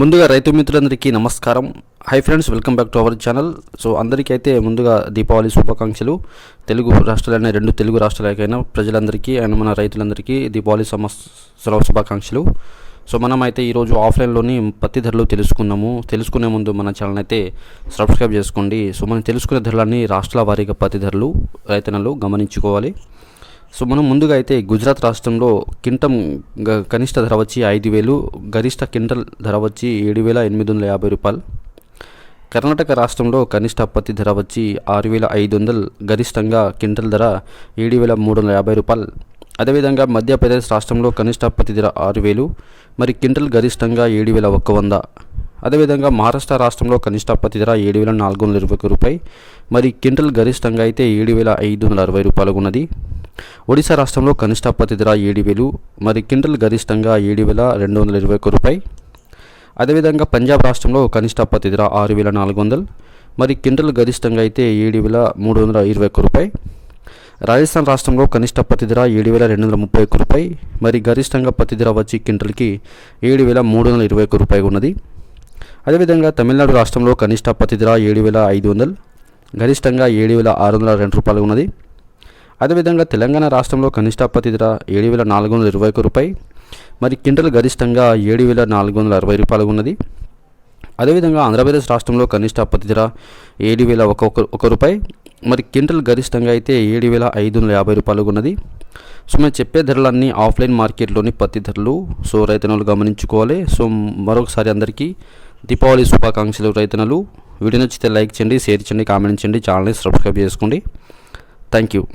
ముందుగా రైతు మిత్రులందరికీ నమస్కారం. Hi friends welcome back to our channel so అందరికీ అయితే ముందుగా దీపావళి శుభాకాంక్షలు. తెలుగు రాష్ట్రాలైన రెండు తెలుగు రాష్ట్రాలకైనా ప్రజలందరికీ అండ్ మన రైతులందరికీ దీపావళి సంవత్సర శుభాకాంక్షలు. సో మనం అయితే ఈరోజు ఆఫ్లైన్లోని పత్తి ధరలు తెలుసుకున్నాము. తెలుసుకునే ముందు మన ఛానల్ అయితే సబ్స్క్రైబ్ చేసుకోండి. సో మనం తెలుసుకునే ధరలన్నీ రాష్ట్రాల వారీగా పత్తి ధరలు రైతన్నలు గమనించుకోవాలి. సో మనం ముందుగా అయితే గుజరాత్ రాష్ట్రంలో కింటం కనిష్ట ధర వచ్చి ఐదు వేలు గరిష్ట క్వింటల్ ధర వచ్చి ఏడు వేల ఎనిమిది వందల యాభై రూపాయలు. కర్ణాటక రాష్ట్రంలో కనిష్ట పత్తి ధర వచ్చి ఆరు వేల ఐదు వందలు గరిష్టంగా క్వింటల్ ధర ఏడు వేల మూడు వందల యాభై రూపాయలు. అదేవిధంగా మధ్యప్రదేశ్ రాష్ట్రంలో కనిష్ట పత్తి ధర ఆరు వేలు మరి క్వింటల్ గరిష్టంగా ఏడు వేల ఒక్క వంద. అదేవిధంగా మహారాష్ట్ర రాష్ట్రంలో కనిష్ట పత్తి ధర ఏడు వేల నాలుగు వందల ఇరవై ఒక్క రూపాయి మరి క్వింటల్ గరిష్టంగా అయితే ఏడు వేల ఐదు వందల అరవై రూపాయలుగా ఉన్నది. ఒడిశా రాష్ట్రంలో కనిష్ట పత్తి ధర ఏడు వేలు మరి క్వింటల్ గరిష్టంగా ఏడు వేల రెండు వందల ఇరవై ఒక్క రూపాయి. అదేవిధంగా పంజాబ్ రాష్ట్రంలో కనిష్ట పత్తి ధర ఆరు వేల నాలుగు వందలు మరి క్వింటల్ గరిష్టంగా అయితే ఏడు వేల మూడు వందల ఇరవై ఒక్క రూపాయి. రాజస్థాన్ రాష్ట్రంలో కనిష్ట పత్తి ధర ఏడు వేల రెండు వందల ముప్పై ఒక్క రూపాయి మరి గరిష్టంగా పత్తి ధర వచ్చి క్వింటల్కి ఏడు వేల మూడు వందల ఇరవై ఒక్క రూపాయి ఉన్నది. అదేవిధంగా తమిళనాడు రాష్ట్రంలో కనిష్ట పత్తి ధర ఏడు వేల ఐదు వందలు గరిష్టంగా ఏడు వేల ఆరు వందల రెండు రూపాయలు ఉన్నది. అదేవిధంగా తెలంగాణ రాష్ట్రంలో కనిష్ట ధర ఏడు వేల నాలుగు వందల ఇరవై ఒక రూపాయి మరి క్వింటల్ గరిష్టంగా ఏడు వేల నాలుగు వందల అరవై రూపాయలు ఉన్నది. అదేవిధంగా ఆంధ్రప్రదేశ్ రాష్ట్రంలో కనిష్ట అప్పతి ధర ఏడు వేల ఒక ఒక- ఒక రూపాయి మరి క్వింటల్ గరిష్టంగా అయితే ఏడు వేల ఐదు వందల యాభై రూపాయలు ఉన్నది. సో మేము చెప్పే ధరలన్నీ ఆఫ్లైన్ మార్కెట్లోని పత్తి ధరలు. సో రైతన్నలు గమనించుకోవాలి. సో మరొకసారి అందరికీ దీపావళి శుభాకాంక్షలు రైతన్నలు. వీడియో నచ్చితే లైక్ చేయండి షేర్ చేయండి కామెంట్ చేయండి ఛానల్ని సబ్స్క్రైబ్ చేసుకోండి. Thank you.